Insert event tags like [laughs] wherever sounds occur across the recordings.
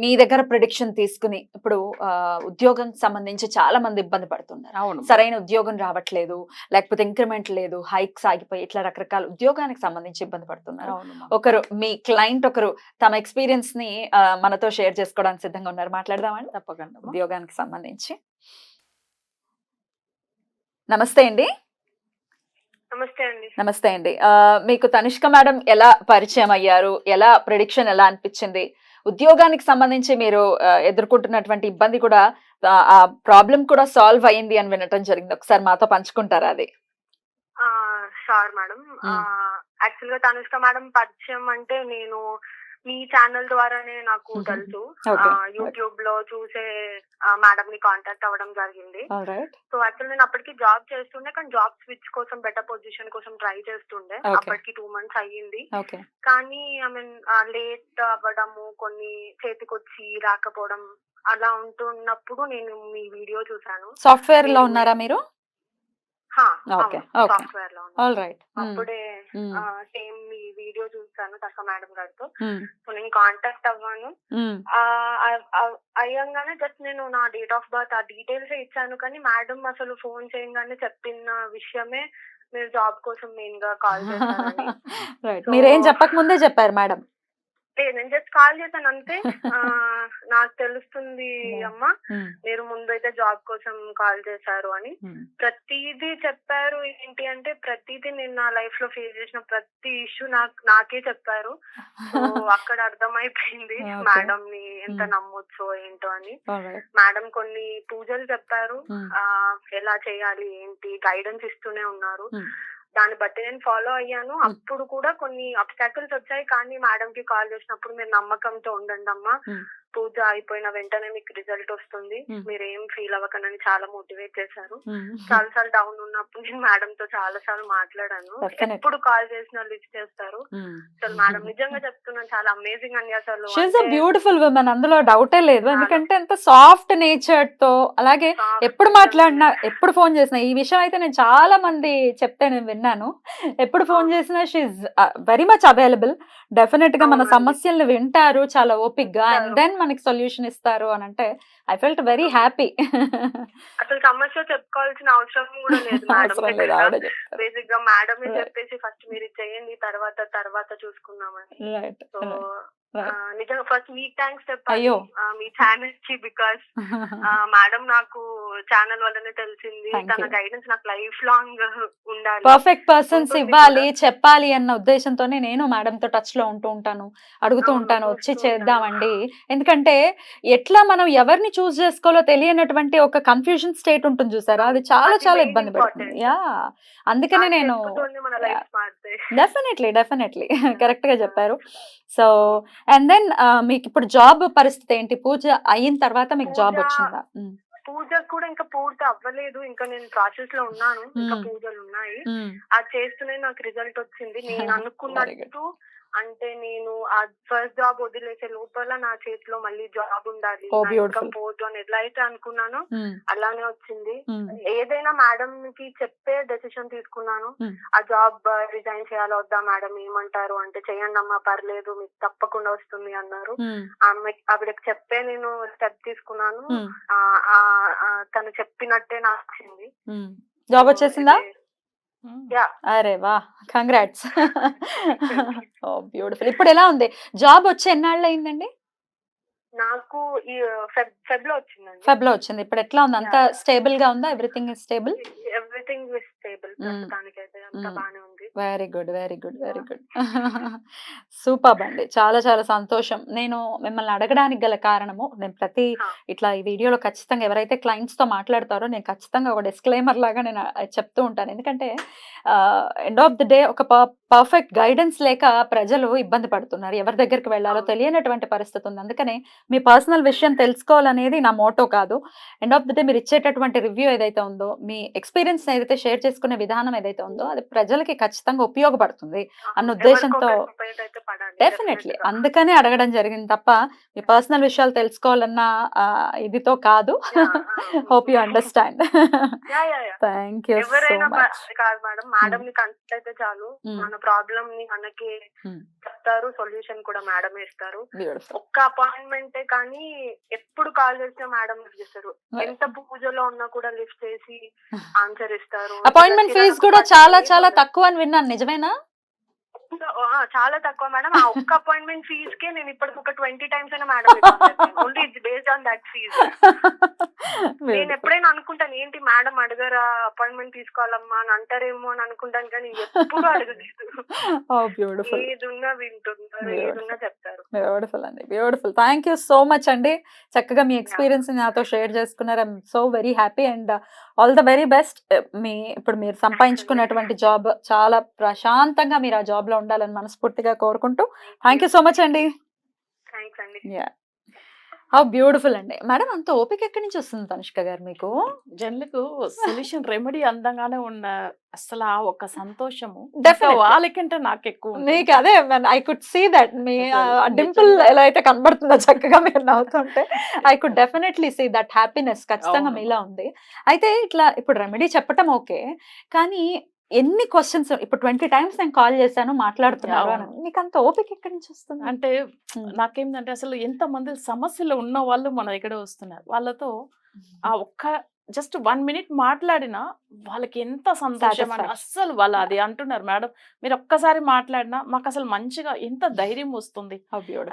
మీ దగ్గర ప్రిడిక్షన్ తీసుకుని ఇప్పుడు ఆ, ఉద్యోగం సంబంధించి చాలా మంది ఇబ్బంది పడుతున్నారు. అవును. సరైన ఉద్యోగం రావట్లేదు లేకపోతే ఇంక్రిమెంట్ లేదు హైక్స్ ఆగిపోయి ఇట్లా రకరకాల ఉద్యోగానికి సంబంధించి ఇబ్బంది పడుతున్నారు. ఒకరు మీ క్లయింట్ ఒకరు తమ ఎక్స్పీరియన్స్ని ఆ, మనతో షేర్ చేసుకోవడానికి సిద్ధంగా ఉన్నారు. మాట్లాడదామండి తప్పకుండా. ఉద్యోగానికి సంబంధించి. నమస్తే అండి. నమస్తే అండి. నమస్తే అండి. ఆ, మీకు తనిష్క మేడం ఎలా పరిచయం అయ్యారు? ఎలా ప్రిడిక్షన్ ఎలా అనిపించింది? ఉద్యోగానికి సంబంధించి మీరు ఎదుర్కొంటున్నటువంటి ఇబ్బంది కూడా ఆ, ప్రాబ్లం కూడా సాల్వ్ అయ్యింది అని వినటం జరిగింది. ఒకసారి మాతో పంచుకుంటారా అది? Sir madam. యాక్చువల్గా తనుష్క మేడం పరిచయం అంటే నేను మీ ఛానల్ ద్వారానే నాకు. తెలుసు. యూట్యూబ్లో చూసే మేడం ని కాంటాక్ట్ అవ్వడం జరిగింది. సో యాక్చువల్ నేను అప్పటికి జాబ్ చేస్తుండే కానీ జాబ్ స్విచ్ కోసం బెటర్ పొజిషన్ కోసం ట్రై చేస్తుండే. అప్పటికి టూ మంత్స్ అయ్యింది. కానీ ఐ మీన్ లేట్ అవ్వడము కొన్ని చేతికొచ్చి రాకపోవడం అలా ఉంటున్నప్పుడు నేను మీ వీడియో చూసాను సాఫ్ట్వేర్లో ఉన్నారా మీరు. సాఫ్ట్వేర్లో అప్పుడే సేమ్ మీ చూసాను తక్క మేడం గారితో. సో నేను కాంటాక్ట్ అవ్వాను. అయ్యంగానే జస్ట్ నేను నా డేట్ ఆఫ్ బర్త్ ఆ డీటెయిల్స్ ఇచ్చాను కానీ మేడం అసలు ఫోన్ చేయగానే చెప్పిన విషయమే మీరు జాబ్ కోసం మెయిన్గా కాల్ [laughs] So- మీరేం చెప్పక ముందే చెప్పారు మేడం నేను జస్ట్ కాల్ చేశాను అంతే. [laughs] నాకు తెలుస్తుంది అమ్మ. మీరు ముందు అయితే జాబ్ కోసం కాల్ చేశారు అని. ప్రతిదీ చెప్పారు ఏంటి అంటే ప్రతిదీ నేను నా లైఫ్లో ఫేస్ చేసిన ప్రతి ఇష్యూ నాకు నాకే చెప్పారు. [laughs] అక్కడ అర్థమైపోయింది. మేడం ని ఎంత Hmm. నమ్మొచ్చో ఏంటో అని. మేడం కొన్ని పూజలు చెప్పారు. ఆ ఎలా చేయాలి ఏంటి? గైడెన్స్ ఇస్తూనే ఉన్నారు. Hmm. దాన్ని బట్టి నేను ఫాలో అయ్యాను. అప్పుడు కూడా కొన్ని అబ్స్టాకిల్స్ వచ్చాయి. కానీ మేడం కి కాల్ చేసినప్పుడు మీరు నమ్మకంతో ఉండండి అమ్మా. పూజ అయిపోయిన వెంటనే మీకు రిజల్ట్ వస్తుంది. మీరు ఏం ఫీల్ అవ్వకనని చాలా మోటివేట్ చేశారు. చాలా సార్లు డౌన్ ఉన్నప్పుడు నేను మేడం తో చాలా సార్లు మాట్లాడాను. ఎప్పుడు కాల్ చేసినా లిస్ట్ చేస్తారు. అసలు మేడం నిజంగా చెప్తున్నాను చాలా అమేజింగ్ అండి అసలు. బ్యూటిఫుల్ ఉమెన్ అందులో డౌటే లేదు. ఎందుకంటే ఎంత సాఫ్ట్ నేచర్తో అలాగే ఎప్పుడు మాట్లాడినా ఎప్పుడు ఫోన్ చేసినా ఈ విషయం అయితే నేను చాలా మంది చెప్తే నేను విన్నాను. ఎప్పుడు ఫోన్. చేసినా షీఈ్ వెరీ మచ్ అవైలబుల్ డెఫినెట్గా మన. సమస్యల్ని వింటారు చాలా ఓపిక్గా అండ్. దెన్ మనకి సొల్యూషన్ ఇస్తారు అని అంటే ఐ ఫెల్ట్ వెరీ హ్యాపీ అసలు సమస్య చెప్పుకోవాల్సిన అవసరం కూడా లేదు [laughs] చెప్తారు. బేసిక్గా మేడం. చెప్పేసి ఫస్ట్ మీరు చేయండి తర్వాత తర్వాత చూసుకుందామని. సో. నిజంగా ఫస్ట్ మీకు థ్యాంక్స్ చెప్పాలి మీ ఛానల్కి బికాస్ మేడం నాకు ఛానల్ వల్లనే తెలిసింది. తన. గైడెన్స్ నాకు లైఫ్ లాంగ్ ఉండాలి పర్ఫెక్ట్ పర్సన్స్ ఇవ్వాలి. చెప్పాలి అన్న ఉద్దేశంతోనే నేను మేడం తో టచ్లో ఉంటూ ఉంటాను. అడుగుతూ ఉంటాను వచ్చి చేద్దామండి. ఎందుకంటే ఎట్లా మనం ఎవరిని చూస్ చేసుకోవాలో తెలియనటువంటి ఒక కన్ఫ్యూజన్ స్టేట్ ఉంటుంది చూసారా? అది చాలా చాలా ఇబ్బంది పడుతుంది. యా అందుకనే నేను డెఫినెట్లీ డెఫినెట్లీ కరెక్ట్గా చెప్పారు. సో అండ్ దెన్ మీకు ఇప్పుడు జాబ్ పరిస్థితి ఏంటి? పూజ అయిన తర్వాత మీకు జాబ్ వచ్చిందా? పూజ కూడా ఇంకా పూర్తి అవ్వలేదు. ఇంకా నేను ప్రాసెస్లో ఉన్నాను. ఇంకా. పూజలు ఉన్నాయి. అది చేస్తూనే నాకు రిజల్ట్ వచ్చింది. నేను [laughs] అనుకున్నట్టు అంటే నేను ఆ ఫస్ట్ జాబ్ వదిలేసే లోపల నా చేతిలో మళ్ళీ జాబ్ ఉండాలి. Oh, పోదు అని ఎలా అయితే అనుకున్నానో ఉమ్, అలానే వచ్చింది. ఉమ్, ఏదైనా మేడం కి చెప్పే డెసిషన్ తీసుకున్నాను. Hmm. ఆ జాబ్ రిజైన్ చేయాలి వద్దా మేడం ఏమంటారు? అంటే చేయండి అమ్మా పర్లేదు మీకు తప్పకుండా వస్తుంది అన్నారు. ఆమె ఆవిడకి చెప్పే నేను స్టెప్ తీసుకున్నాను. తను చెప్పినట్టే నాకు వచ్చింది. జాబ్ వచ్చేసిందా? అరే వా! కంగ్రాట్స్. [laughs] ఓ బ్యూటిఫుల్. ఇప్పుడు ఎలా ఉంది? జాబ్ వచ్చి ఎన్నాళ్ళు అయిందండి? నాకు ఫెబ్లో వచ్చిందండి. ఫెబ్లో వచ్చింది. ఇప్పుడు ఎట్లా ఉంది? అంతా. స్టేబుల్గా ఉందా? Everything stable? Everything is stable. ప్రస్తుతానికైతే అంతా Mm. Very good very good very. Good super అండి చాలా చాలా సంతోషం నేను మిమ్మల్ని అడగడానికి గల కారణము నేను ప్రతి. ఇట్లా ఈ వీడియోలో ఖచ్చితంగా ఎవరైతే clients తో మాట్లాడతారో నేను ఖచ్చితంగా ఒక డిస్క్లైమర్ లాగా నేను చెప్తూ ఉంటాను ఎందుకంటే ఎండ్ ఆఫ్ ది డే ఒక పర్ఫెక్ట్ గైడెన్స్ లేక ప్రజలు ఇబ్బంది పడుతున్నారు. ఎవరి దగ్గరికి వెళ్ళాలో. తెలియనటువంటి పరిస్థితి ఉంది. అందుకనే మీ పర్సనల్ విషయం తెలుసుకోవాలనేది నా మోటో కాదు. ఎండ్ ఆఫ్ ది డే మీరు ఇచ్చేటటువంటి రివ్యూ ఏదైతే ఉందో మీ ఎక్స్పీరియన్స్ ఏదైతే షేర్ చేసుకునే విధానం ఏదైతే ఉందో అది ప్రజలకి ఖచ్చితంగా ఉపయోగపడుతుంది అన్న ఉద్దేశంతో- డెఫినెట్లీ. అందుకనే అడగడం జరిగింది తప్ప మీ పర్సనల్ విషయాలు తెలుసుకోవాలన్న ఇదితో కాదు. Hope you understand. Thank you so much కాదు మేడం మేడం ని కన్సల్ట్ అయితే చాలు. మన ప్రాబ్లమ్ని మనకి Mm. చెప్తారు సొల్యూషన్ కూడా మేడం ఇస్తారు. ఒక్క అపాయింట్మెంట్ కానీ ఎప్పుడు కాల్ చేసినా మేడం చేస్తారు ఎంత పూజలో ఉన్నా కూడా లిఫ్ట్ చేసి [laughs] ఆన్సర్ ఇస్తారు. అపాయింట్మెంట్ ఫీజ్ కూడా చాలా చాలా. తక్కువ అని విన్నాను. నిజమేనా? చాలా తక్కువ మేడం ఆ ఒక్క అపాయింట్మెంట్ ఫీజ్ కే నేను ఇప్పటికి ఒక ట్వంటీ టైమ్స్ అయినా madam only it's based on that fees నేను ఎప్పుడైనా అనుకుంటాను ఏంటి మేడం అడగరా? అపాయింట్మెంట్ తీసుకోవాలమ్మా అని అంటారేమో అని అనుకుంటాను కానీ ఎప్పుడు అడగలేదు. [laughs] బ్యూటిఫుల్. ఏదున్నా వింటున్నారు Beautiful. ఏదున్నా చెప్తారు. బ్యూటిఫుల్ అండి beautiful. Thank you so much అండి. చక్కగా మీ ఎక్స్పీరియన్స్ నాతో షేర్ చేసుకున్నారు. I'm so very happy and all the very best. మీ ఇప్పుడు మీరు సంపాదించుకున్నటువంటి జాబ్ చాలా ప్రశాంతంగా మీరు ఆ జాబ్లో ఉండాలని మనస్ఫూర్తిగా కోరుకుంటూ. థ్యాంక్ యూ సో మచ్ అండి. థ్యాంక్స్ అండి. హౌ బ్యూటిఫుల్ అండి మేడం అంత ఓపిక ఎక్కడి నుంచి వస్తుంది తనుష్క గారు మీకు జన్లకు సొల్యూషన్ రెమెడీ అందంగానే ఉన్న అసలు ఆ ఒక సంతోషము వాళ్ళకంటే నాకు ఎక్కువ. మీకు అదే ఐ కుడ్ సీ దట్ మీ డింపుల్. ఎలా అయితే కనబడుతుందో చక్కగా మీరు నవ్వుతుంటే I could definitely see that happiness ఖచ్చితంగా. మీలో ఉంది అయితే ఇట్లా ఇప్పుడు రెమెడీ చెప్పటం ఓకే కానీ ఎన్ని క్వశ్చన్స్ ఇప్పుడు ట్వంటీ టైమ్స్ నేను కాల్ చేశాను అవును. మీకు అంత ఓపిక ఎక్కడి నుంచి వస్తుంది అంటే. నాకేంటంటే అసలు ఎంత మంది సమస్యలు ఉన్న వాళ్ళు మన దగ్గర వస్తున్నారు వాళ్ళతో ఆ ఒక్క జస్ట్ వన్ మినిట్ మాట్లాడినా వాళ్ళకి ఎంత సంతోషం Satisfaction. అస్సలు వాళ్ళు అది అంటున్నారు మేడం. మీరు ఒక్కసారి మాట్లాడినా మాకు అసలు మంచిగా ఎంత ధైర్యం వస్తుంది.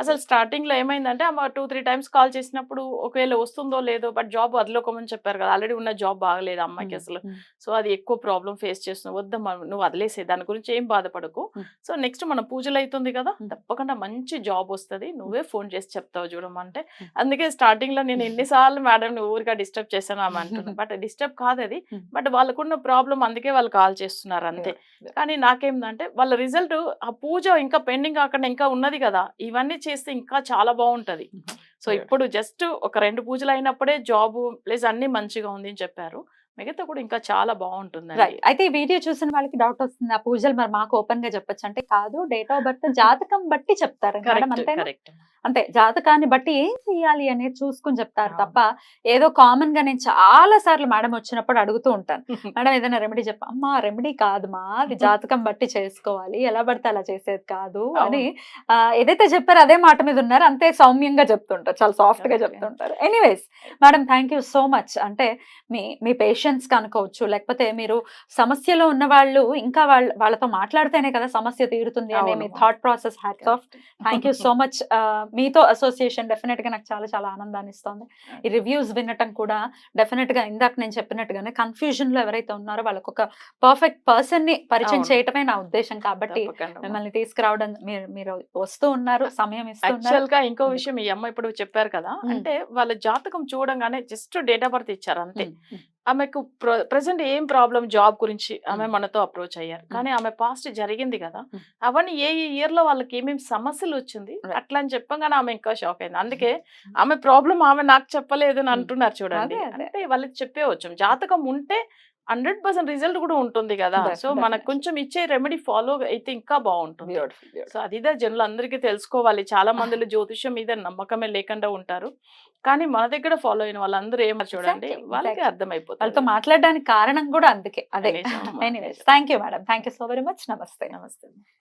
అసలు స్టార్టింగ్లో ఏమైందంటే ఆమె టూ త్రీ టైమ్స్ కాల్ చేసినప్పుడు ఒకవేళ వస్తుందో లేదో బట్ జాబ్ వదిలేకోమని చెప్పారు కదా ఆల్రెడీ ఉన్న జాబ్ బాగలేదు అమ్మాయికి అసలు. సో అది ఎక్కువ ప్రాబ్లం ఫేస్ చేస్తున్నావు వద్దమ్మా నువ్వు వదిలేసే దాని గురించి ఏం బాధపడకు. సో నెక్స్ట్ మన పూజలు అవుతుంది కదా. తప్పకుండా మంచి జాబ్ వస్తుంది. నువ్వే ఫోన్ చేసి చెప్తావు చూడమంటే. అందుకే స్టార్టింగ్లో నేను ఎన్నిసార్లు మేడం ఊరిగా డిస్టర్బ్ చేశాను ఆమె [laughs] అంటున్నా బట్ డిస్టర్బ్ కాదు అది. బట్ వాళ్ళకున్న ప్రాబ్లం అందుకే వాళ్ళు కాల్ చేస్తున్నారు అంతే. కానీ నాకేందంటే వాళ్ళ రిజల్ట్ ఆ పూజ ఇంకా పెండింగ్ కాకుండా ఇంకా ఉన్నది కదా. ఇవన్నీ చేస్తే ఇంకా చాలా బాగుంటది సో. ఇప్పుడు జస్ట్ ఒక రెండు పూజలు అయినప్పుడే జాబ్ ప్లస్ అన్ని మంచిగా ఉంది అని చెప్పారు. మిగతా కూడా ఇంకా చాలా బాగుంటుందండి. రైట్. అయితే ఈ వీడియో చూసిన వాళ్ళకి డౌట్ వస్తుంది ఆ పూజలు మరి మాకు ఓపెన్గా చెప్పొచ్చు? అంటే కాదు డేట్ ఆఫ్ బర్త్ [laughs] జాతకం బట్టి చెప్తారు. అంతే జాతకాన్ని బట్టి ఏం చెయ్యాలి అనేది చూసుకుని చెప్తారు. తప్ప ఏదో కామన్గా నేను చాలా సార్లు మేడం వచ్చినప్పుడు అడుగుతూ ఉంటాను. [laughs] మేడం ఏదైనా రెమెడీ చెప్ప అమ్మా రెమెడీ కాదు మా అది [laughs] జాతకం బట్టి చేసుకోవాలి. ఎలా పడితే అలా చేసేది కాదు అని ఏదైతే చెప్పారో అదే మాట మీద ఉన్నారు అంతే సౌమ్యంగా చెప్తుంటారు. చాలా సాఫ్ట్గా. చెప్తుంటారు. Anyways madam thank you so much అంటే మీ మీ పేషెంట్స్ అనుకోవచ్చు. లేకపోతే మీరు సమస్యలో ఉన్న వాళ్ళు ఇంకా వాళ్ళ వాళ్ళతో మాట్లాడితేనే కదా సమస్య తీరుతుంది అనే మీ. Thought process hats off thank you so much మీతో అసోసియేషన్ డెఫినెట్గా నాకు చాలా చాలా ఆనందాన్ని ఇస్తుంది. ఈ రివ్యూస్ వినటం కూడా డెఫినెట్గా ఇందాక నేను చెప్పినట్టుగానే కన్ఫ్యూజన్లో ఎవరైతే ఉన్నారో వాళ్ళకి ఒక పర్ఫెక్ట్ పర్సన్ని పరిచయం. చేయటమే నా ఉద్దేశం కాబట్టి మిమ్మల్ని తీసుకురావడం మీరు మీరు వస్తూ ఉన్నారు సమయం ఇస్తున్నారు యాక్చువల్గా ఇంకో. విషయం ఈ అమ్మ ఇప్పుడు చెప్పారు కదా. అంటే వాళ్ళ జాతకం చూడంగానే జస్ట్ డేట్ ఆఫ్ బర్త్ ఇచ్చారు అంతే. ఆమెకు ప్రెసెంట్ ఏం ప్రాబ్లం జాబ్ గురించి ఆమె. మనతో అప్రోచ్ అయ్యారు కానీ ఆమె పాస్ట్ జరిగింది కదా. అవన్నీ ఏ ఇయర్లో వాళ్ళకి ఏమేమి సమస్యలు వచ్చింది. అట్లా అని చెప్పగానే ఆమె ఇంకా షాక్ అయింది అందుకే ఆమె ప్రాబ్లం ఆమె నాకు చెప్పలేదు అని. అంటున్నారు చూడండి. అంటే వాళ్ళకి చెప్పేవచ్చు జాతకం ఉంటే హండ్రెడ్ పర్సెంట్ రిజల్ట్ కూడా ఉంటుంది కదా. సో మనకు కొంచెం ఇచ్చే రెమెడీ ఫాలో అయితే ఇంకా బాగుంటుంది. సో అదిదే జనులు అందరికీ తెలుసుకోవాలి. చాలా మందిలో [laughs] జ్యోతిష్యం మీద నమ్మకమే లేకుండా ఉంటారు. కానీ మన దగ్గర ఫాలో అయిన వాళ్ళందరూ ఏమో చూడండి వాళ్ళకి. అర్థమైపోతుంది. వాళ్ళతో మాట్లాడడానికి కారణం కూడా అందుకే. అదే. Thank you madam thank you so very much నమస్తే నమస్తే.